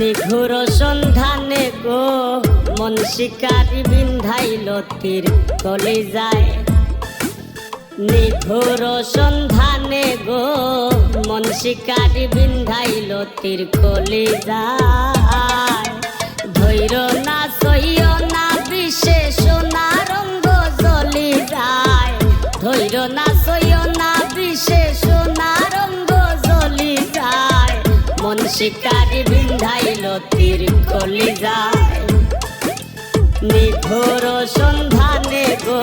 নিঘুর সন্ধানে গো। মন শিকারি বিন্ধাইল তীর কলে যায় নিঘুর সন্ধানে গো। মন শিকারি বিন্ধাইল তীর কলে যায় ধৈর না সইয় না বিশেষ না রঙ্গ জ্বলি যায়। ধৈর না না শিকারি বিন্ধাইল তীর কলি যায়। নিঘোর সন্ধানে গো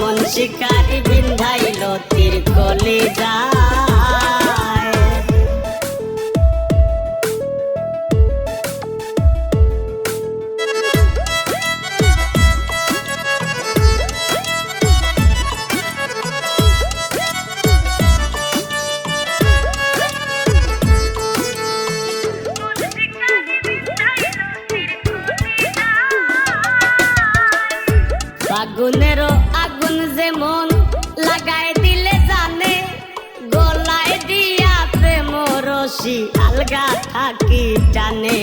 মন শিকারি বিন্ধাইল তীর কলি যায়। ফাগুনেরও আগুন যেমন লাগাই দিলে জানে, গলায় দিয়া প্রেম রশি আলগা থাকি টানে।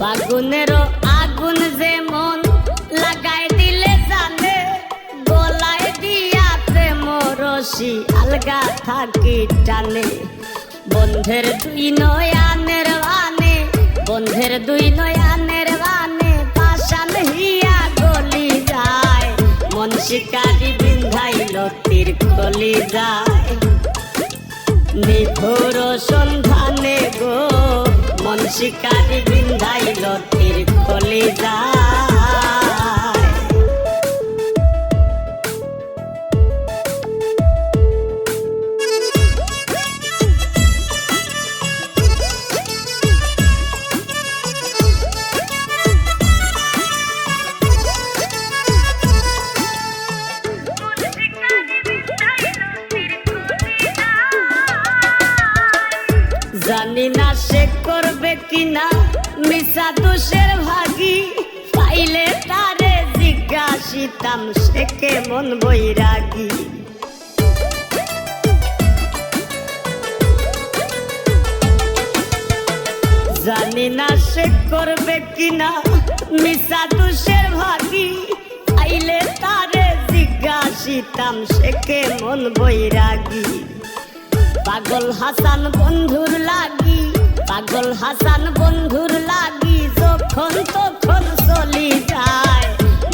ফাগুনেরও আগুন যেমন লাগাই দিলে জানে, গলায় দিয়া প্রেম রশি আলগা থাকি টানে। বন্ধের দুই নয়ানের বানে বন্ধের দুই নয়ানের বানে পাশান হিয়া গলি যায়। মন শিকারি বিন্ধাইল তীর গলি যায়। নিঘোর সন্ধানে গো, মন শিকারি বিন্ধাইল জানি না সে করবে কিনা। মিশা দোষের ভাগি। পাইলে তারে জিজ্ঞাসিতাম, সে কেমন বৈরাগী। জানি না সে করবে কিনা। মিশা দোষের ভাগি। পাইলে তারে জিজ্ঞাসিতাম, সে কেমন বৈরাগী। পাগল হাসান বন্ধুর লাগি। পাগল হাসান বন্ধুর লাগি যখন তখন চলি যায়।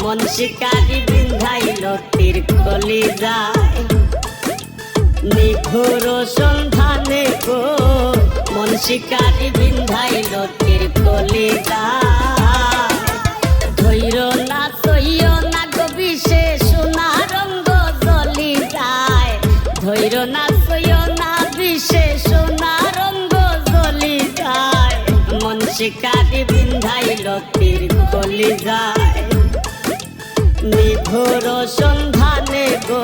মন শিকারি বিন্ধাইল তীর কলি যায়। নিঘোর সন্ধানে গো, মন শিকারি বিন্ধাইল তীর কলি যায়। ধৈর না সইয় না গো, বিশেষ না রঙ্গ জ্বলি যায়। ধৈর না শিকারি বিন্ধাইল তীর কলি যায়। নিঘোর সন্ধানে গো,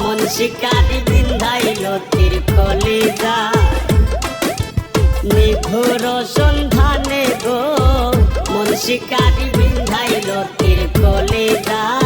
মন শিকারি বিন্ধাইল তীর কলি যায়। নিঘোর সন্ধানে গো, মন শিকারি বিন্ধাইল তীর কলে যায়।